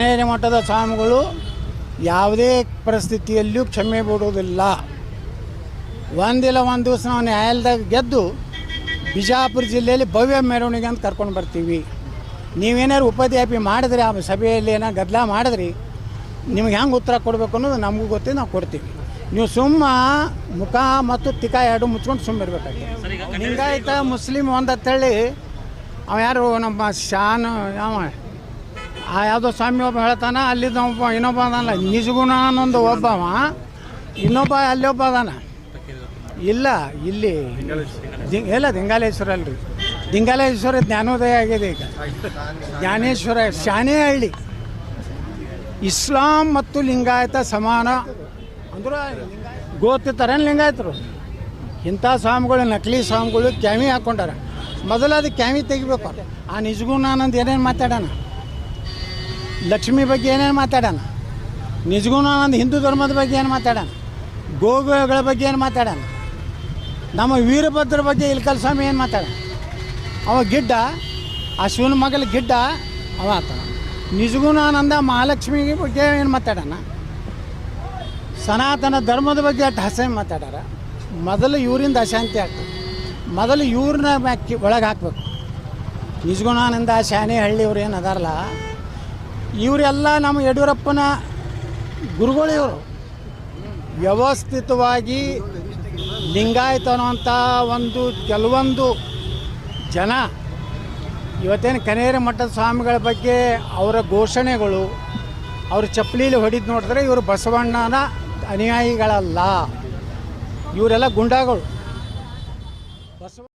ನೇರ ಮಟ್ಟದ ಸ್ವಾಮಿಗಳು ಯಾವುದೇ ಪರಿಸ್ಥಿತಿಯಲ್ಲೂ ಕ್ಷಮೆ ಬಿಡುವುದಿಲ್ಲ. ಒಂದಿಲ್ಲ ಒಂದು ದಿವಸ ನಾವು ನ್ಯಾಯಾಲಯದಾಗ ಗೆದ್ದು ಬಿಜಾಪುರ ಜಿಲ್ಲೆಯಲ್ಲಿ ಭವ್ಯ ಮೆರವಣಿಗೆ ಅಂತ ಕರ್ಕೊಂಡು ಬರ್ತೀವಿ. ನೀವೇನಾದ್ರು ಉಪಾಧ್ಯಾಪಿ ಮಾಡಿದ್ರೆ ಆ ಸಭೆಯಲ್ಲಿ ಏನೋ ಗದ್ದಲ ಮಾಡಿದ್ರಿ ನಿಮ್ಗೆ ಹೆಂಗೆ ಉತ್ತರ ಕೊಡಬೇಕು ಅನ್ನೋದು ನಮಗೂ ಗೊತ್ತಿದೆ, ನಾವು ಕೊಡ್ತೀವಿ. ನೀವು ಸುಮ್ಮ ಮುಖ ಮತ್ತು ತಿಕ ಎರಡು ಮುಚ್ಕೊಂಡು ಸುಮ್ಮ ಇರಬೇಕಾಗಿ ಲಿಂಗಾಯತ ಮುಸ್ಲಿಮ್ ಒಂದತ್ತೇಳಿ ಅವ ಯಾರು ನಮ್ಮ ಶಾನ್ ಯಾವ ಆ ಯಾವುದೋ ಸ್ವಾಮಿ ಒಬ್ಬ ಹೇಳ್ತಾನ ಅಲ್ಲಿದ್ದ ಒಬ್ಬ ಇನ್ನೊಬ್ಬ ಅದಾನ ನಿಜಗುಣ ಅನ್ನೊಂದು ಒಬ್ಬವ. ಇನ್ನೊಬ್ಬ ಅಲ್ಲಿ ಒಬ್ಬ ಅದಾನ. ಇಲ್ಲ, ಇಲ್ಲಿ ಇಲ್ಲ, ದಿಂಗಾಲೇಶ್ವರ ಅಲ್ರಿ. ದಿಂಗಾಲೇಶ್ವರ ಜ್ಞಾನೋದಯ ಆಗಿದೆ ಈಗ. ಜ್ಞಾನೇಶ್ವರ ಶಾನೇ ಹಳ್ಳಿ. ಇಸ್ಲಾಂ ಮತ್ತು ಲಿಂಗಾಯತ ಸಮಾನ. ಅಂದ್ರೆ ಗೋತಿರ್ತಾರೇನು ಲಿಂಗಾಯತರು? ಇಂಥ ಸ್ವಾಮಿಗಳು, ನಕಲಿ ಸ್ವಾಮಿಗಳು ಕ್ಯಾಮಿ ಹಾಕ್ಕೊಂಡಾರ ಮೊದಲು ಅದು ಕ್ಯಾಮಿ ತೆಗಿಬೇಕು. ಆ ನಿಜಗೂ ನಾನಂದು ಏನೇನು ಮಾತಾಡೋಣ? ಲಕ್ಷ್ಮಿ ಬಗ್ಗೆ ಏನೇನು ಮಾತಾಡೋಣ? ನಿಜಗುಣಾನಂದ್ ಹಿಂದೂ ಧರ್ಮದ ಬಗ್ಗೆ ಏನು ಮಾತಾಡೋಣ? ಗೋಗಳ ಬಗ್ಗೆ ಏನು ಮಾತಾಡೋಣ? ನಮ್ಮ ವೀರಭದ್ರ ಬಗ್ಗೆ ಇಲ್ಕಲ್ ಸ್ವಾಮಿ ಏನು ಮಾತಾಡೋಣ? ಅವ ಗಿಡ್ಡ ಆ ಶಿವನ ಮಗಲ ಗಿಡ್ಡ, ಅವ ಆತ. ನಿಜಗುಣಾನಂದ ಮಹಾಲಕ್ಷ್ಮಿ ಬಗ್ಗೆ ಏನು ಮಾತಾಡೋಣ? ಸನಾತನ ಧರ್ಮದ ಬಗ್ಗೆ ಅಷ್ಟು ಹಸೆ ಮಾತಾಡಾರ ಮೊದಲು ಇವರಿಂದ ಅಶಾಂತಿ ಆಗ್ತದೆ ಮೊದಲು ಇವ್ರನ್ನ ಒಳಗೆ ಹಾಕ್ಬೇಕು. ನಿಜಗುಣಾನಂದ ಶಾನೆ ಹಳ್ಳಿ ಇವ್ರು ಏನು ಅದಾರಲ್ಲ ಇವರೆಲ್ಲ ನಮ್ಮ ಯಡಿಯೂರಪ್ಪನ ಗುರುಗಳು ಇವರು ವ್ಯವಸ್ಥಿತವಾಗಿ ಲಿಂಗಾಯತ ಅನ್ನುವಂಥ ಒಂದು ಕೆಲವೊಂದು ಜನ, ಇವತ್ತೇನು ಕನೇರಿ ಮಠದ ಸ್ವಾಮಿಗಳ ಬಗ್ಗೆ ಅವರ ಘೋಷಣೆಗಳು, ಅವ್ರ ಚಪ್ಪಲೀಲಿ ಹೊಡೆದು ನೋಡಿದ್ರೆ ಇವರು ಬಸವಣ್ಣನ ಅನುಯಾಯಿಗಳಲ್ಲ. ಇವರೆಲ್ಲ ಗುಂಡಾಗಳು.